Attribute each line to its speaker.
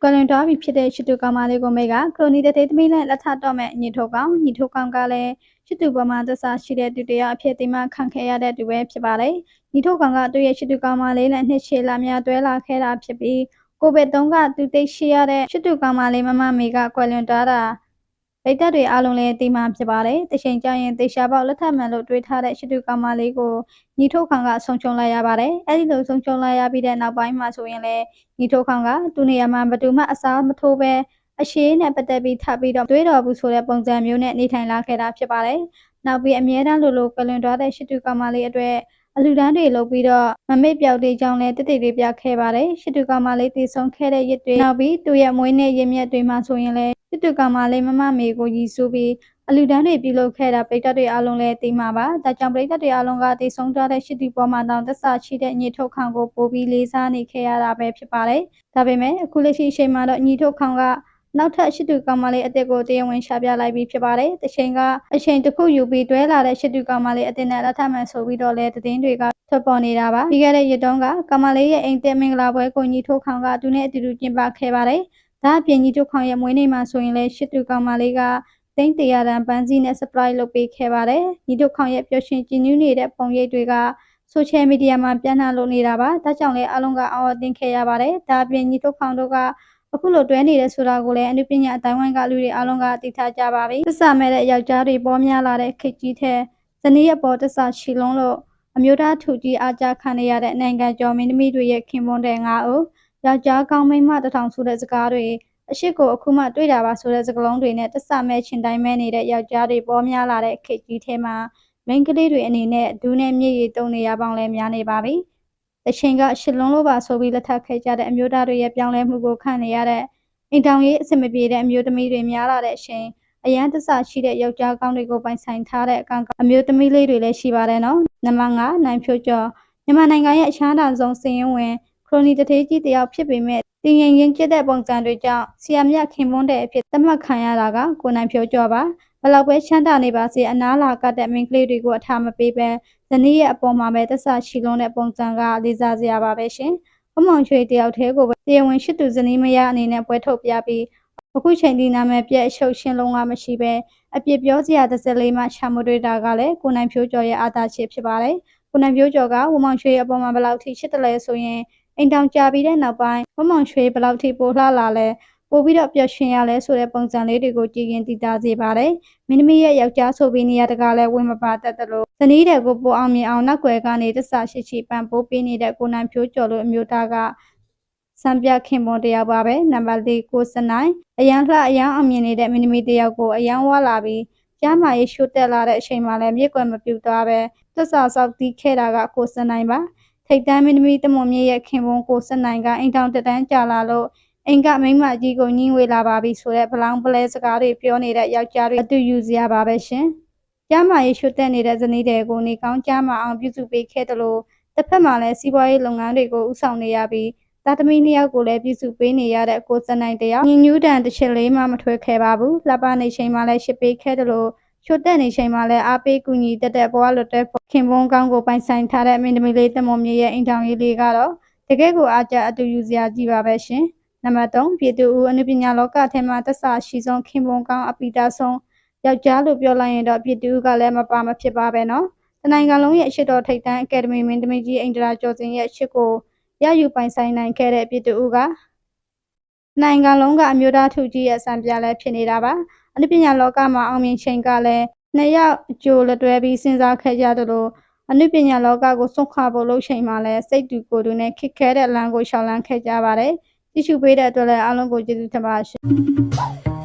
Speaker 1: ကွယ်လွန်သွားပြီဖြစ်တဲ့ချစ်သူကောင်မလေးကိုမိတ်ကခရိုနီတသေးသမီးနဲ့လက်ထပ်တော့မဲ့ညီထုတ်ကောင်ညီထုတ်ကောင်ကလည်းချစ်သူပေါ်မှာသစ္စာရှိတဲ့သူတရားအဖြစ်တိမခံခဲ့ရတဲ့သူပဲဖြစ်ပါတယ်ညီထုတ်ကောင်ကသူ့ရဲ့ချစ်သူကောင်မလေးနဲ့နှစ်ရှည်လာများတွဲလာခဲ့တာဖြစ်ပြီးကိုဗစ်တုန်းကသူသိရှိရတဲ့ချစ်သူကောင်မလေးမမမေကကွယ်လွန်သွားတာ ပိတ်သက်တွေအားလုံးလည်းတိမဖြစ်ပါတယ်တချိန်ကျရင်တေရှာပေါက်လက်ထပ်မှန်လို့တွေးထားတဲ့ချစ်သူကောင်မလေးကိုညီထုတ်ကောင်ကဆုံးချုံလိုက်ရပါတယ်အဲဒီလိုဆုံးချုံလိုက်ရပြီးတဲ့နောက်ပိုင်းမှာဆိုရင်လည်းညီထိုးခေါင်ကသူ့နေရာမှာဘယ်သူမှအစားမထိုးပဲအရှိနဲ့ပတ်သက်ပြီးထပ်ပြီးတော့တွေးတော်ဘူးဆိုတဲ့ပုံစံမျိုးနဲ့နေထိုင်လာခဲ့တာဖြစ်ပါတယ်။နောက်ပြီးအမြဲတမ်းလိုလိုကလွန်သွားတဲ့ရှစ်တူကောင်မလေးအတွက်အလူတန်းတွေလုပ်ပြီးတော့မမေ့ပြောက်တဲ့ကြောင်းလဲတိတိလေးပြခဲ့ပါတယ်။ရှစ်တူကောင်မလေးတည်ဆုံခဲ့တဲ့ရစ်တွေနောက်ပြီးသူ့ရဲ့မွေးနေ့ရင်းမြတ်တွေမှာဆိုရင်လဲ ရှစ်တူကောင်မလေးမမမေကိုရည်စူးပြီးအလူတန်းတွေပြုလုပ်ခဲ့တာပိတ်သက်တွေအားလုံးလည်းသိမှာပါ။ဒါကြောင့်ပိတ်သက်တွေအားလုံးကတည်ဆုံသွားတဲ့ရှစ်တူပေါ်မှာတောင်သက်စာရှိတဲ့ညီထုတ်ခေါင်ကိုပို့ပြီးလေးစားနေခဲ့ရတာပဲဖြစ်ပါတယ်။ဒါပေမဲ့အခုလက်ရှိအချိန်မှာတော့ညီထုတ်ခေါင်ကနောက်ထပ်ရှစ်တူကောင်မလေးအစ်စ်ကိုတရားဝင်ရှာပြလိုက်ပြီးဖြစ်ပါတယ်။တချိန်ကအချိန်တစ်ခုယူပြီးတွဲလာတဲ့ရှစ်တူကောင်မလေးအစ်စ်နဲ့လက်ထပ်မှန်ဆိုပြီးတော့လဲသတင်းတွေကထွက်ပေါ်နေတာပါ။ပြီးခဲ့တဲ့ရက်တုန်းကကောင်မလေးရဲ့အိမ်တက်မင်္ဂလာပွဲကိုညီထုတ်ခေါင်ကသူနဲ့အတူတူကျင်းပခဲ့ပါတယ်။ ဒါအပြင်ညီထုတ်ခေါင်ရဲ့မွေးနေ့မှာဆိုရင်လဲရှစ်တူကောင်မလေးကသိန်းတရာတန်ပန်းစည်းနဲ့ surprise လုပ်ပေးခဲ့ပါတယ်။ညီတို့ခေါင်ရဲ့ပျော်ရွှင်ကြည်နူးနေတဲ့ပုံရိပ်တွေက social media မှာပြန့်နှံ့လို့နေတာပါ။ဒါကြောင့်လည်းအားလုံးကအော်အသင်ခဲ့ရပါတယ်။ဒါအပြင်ညီတို့ခေါင်တို့ကအခုလိုတွဲနေတဲ့ဆိုတာကိုလည်းအနုပညာအတိုင်းဝိုင်းကလူတွေအားလုံးကသိထားကြပါပြီ။သစ္စာမဲ့တဲ့ယောက်ျားတွေပေါ်များလာတဲ့ခေတ်ကြီးတဲ့ဇနီးရဲ့ပေါ်သစ္စာရှိလုံးလို့အမျိုးသားထူကြီးအားကြခံရတဲ့နိုင်ငံကျော်မင်းသမီးတွေရဲ့ခင်ပွန်းတဲ့ငါအုပ် ယောက်ျားကောင်းမိန်းမတထောင်ဆိုတဲ့စကားတွေအရှိကိုအခုမှတွေ့တာပါဆိုတဲ့စကားလုံးတွေနဲ့တစ္ဆာမဲ့ချင်းတိုင်းမဲ့နေတဲ့ယောက်ျားတွေပေါ်များလာတဲ့ခေတ်ကြီးထဲမှာမိန်းကလေးတွေအနေနဲ့ဒူးနဲ့မြေရည်တုံနေရပေါင်းလဲများနေပါပြီ။တချိန်ကရှစ်လုံးလို့ပါဆိုပြီးလက်ထပ်ခဲ့ကြတဲ့အမျိုးသားတွေရဲ့ပြောင်းလဲမှုကိုခံနေရတဲ့အိမ်တောင်ရေးအဆင်မပြေတဲ့အမျိုးသမီးတွေများလာတဲ့အချိန်အရန်တဆရှိတဲ့ယောက်ျားကောင်းတွေကိုပိုင်ဆိုင်ထားတဲ့အကောင်အမျိုးသမီးလေးတွေလည်းရှိပါတယ်နော်။နံပါတ်5နိုင်ဖြိုးကျော်မြန်မာနိုင်ငံရဲ့အချမ်းသာဆုံးစည်ရင်ဝင် ခရိုနီတထေးကြီးတယောက်ဖြစ်ပေမဲ့တင်ရင်ရင်ဖြစ်တဲ့ပုံစံတွေကြောင့်ဆီယာမြခင်ပွန်းတဲ့အဖြစ်သတ်မှတ်ခံရတာကကိုနိုင်ဖြိုးကျော်ပါဘလောက်ပဲချမ်းသာနေပါစေအနားလာကတဲ့မိန်းကလေးတွေကိုအထားမပေးပဲဇနီးရဲ့အပေါ်မှာပဲသက်စာရှိလုံးတဲ့ပုံစံကလေးစားစရာပါပဲရှင်။အမောင်ချွေတယောက်တည်းကိုပဲတရားဝင်ရှိသူဇနီးမယားအနေနဲ့ပွဲထုတ်ပြပြီးအခုချိန်ဒီနာမည်ပြည့်အရှုပ်ရှင်းလုံးကမရှိပဲအပြစ်ပြောစရာတစ်စက်လေးမှရှာမတွေ့တာကလည်းကိုနိုင်ဖြိုးကျော်ရဲ့အာသာချစ်ဖြစ်ပါတယ်။ကိုနိုင်ဖြိုးကျော်ကဝမောင်ချွေအပေါ်မှာဘယ်လောက်ထိချစ်တယ်လဲဆိုရင် အိမ်တောင်ကြာပြီးတဲ့နောက်ပိုင်းဝမောင်ရွှေဘယ်လောက်ထိပိုလှလာလဲပို့ပြီးတော့ပျော်ရွှင်ရလဲဆိုတဲ့ပုံစံလေးတွေကိုကြည့်ရင်သိသာစေပါတယ်။မင်းသမီးရဲ့ယောက်ျားဆိုပြီးနေရာတကာလည်းဝင်မပါတတ်တယ်လို့ဇနီးတဲ့ကိုပိုအောင်မြင်အောင်နောက်ွယ်ကနေတဆရှိရှိပန်ပိုးပေးနေတဲ့ကိုနိုင်ဖြိုးကျော်လို့အမျိုးသားကစံပြခင်ပွန်တယောက်ပါပဲနံပါတ်၄ကိုစနိုင်အရန်လှအရန်အောင်မြင်နေတဲ့မင်းသမီးတယောက်ကိုအရန်ဝါလာပြီးကျမ်းမာရေးရှို့တက်လာတဲ့အချိန်မှာလည်းမြစ်ကွယ်မပြူသွားပဲသက်စာဆောက်တီးခဲ့တာကကိုစနိုင်ပါ ထိတ်တန်းမင်းသမီးတမွန်မြရဲ့ခင်ပွန်းကိုစနိုင်ကအိမ်ထောင်တတန်းကြာလာလို့အိမ်ကမိန်းမကြီးကိုညှင်းဝေလာပါပြီဆိုတဲ့ဗလောင်ပလဲစကားတွေပြောနေတဲ့ယောက်ျားတွေအတူယူစရာပါပဲရှင်။ကျမ်းမာရေးရွှတ်တက်နေတဲ့ဇနီးတွေကိုနေကောင်းကျမ်းမာအောင်ပြုစုပေးခဲ့တယ်လို့တစ်ဖက်မှာလည်းစီးပွားရေးလုပ်ငန်းတွေကိုဥဆောင်နေရပြီးတာသမီနှစ်ယောက်ကိုလည်းပြုစုပေးနေရတဲ့ကိုစနိုင်တယောက်ညညူးတန်တစ်ချက်လေးမှမထွေးခဲ့ပါဘူး။လှပနေချိန်မှာလည်းရှစ်ပေးခဲ့တယ်လို့ ချွတ်တက်နေချိန်မှာလည်းအားပေးကူညီတက်တဲ့ဘဝလွတ်တဲ့ခင်ပွန်းကောင်းကိုပိုင်ဆိုင်ထားတဲ့မင်းသမီးလေးတမုံမြေရဲ့အိမ်ထောင်ရေးလေးကတော့တကယ်ကိုအားကျအတူယူစရာကြီးပါပဲရှင်။နံပါတ်3ပြည်သူဦးအနုပညာလောကထဲမှာသက်စာရှိဆုံးခင်ပွန်းကောင်းအပီတာဆုံးယောက်ျားလို့ပြောလိုက်ရင်တော့ပြည်သူကလည်းမပါမဖြစ်ပါပဲနော်။တနိုင်ငံလုံးရဲ့အရှိတော်ထိပ်တန်းအကယ်ဒမီမင်းသမီးကြီးအိန္ဒရာကျော်စင်ရဲ့အရှိကိုရယူပိုင်ဆိုင်နိုင်ခဲ့တဲ့ပြည်သူဦးကနိုင်ငံလုံးကအမျိုးသားထုကြီးရဲ့စံပြလဲဖြစ်နေတာပါ။ အနုပညာလောကမှာအောင်မြင်ချိန်ကလည်းနှစ်ယောက်အကျိုးလက်တွဲပြီးစဉ်းစားခဲ့ကြတယ်လို့အနုပညာလောကကိုစွန့်ခွာဖို့လုပ်ချိန်မှာလည်းစိတ်တူကိုယ်တူနဲ့ခက်ခဲတဲ့လမ်းကိုရှောင်လန်းခဲ့ကြပါတယ်။ကြည့်ရှုပေးတဲ့အတွက်လည်းအားလုံးကိုကျေးဇူးတင်ပါရှင်။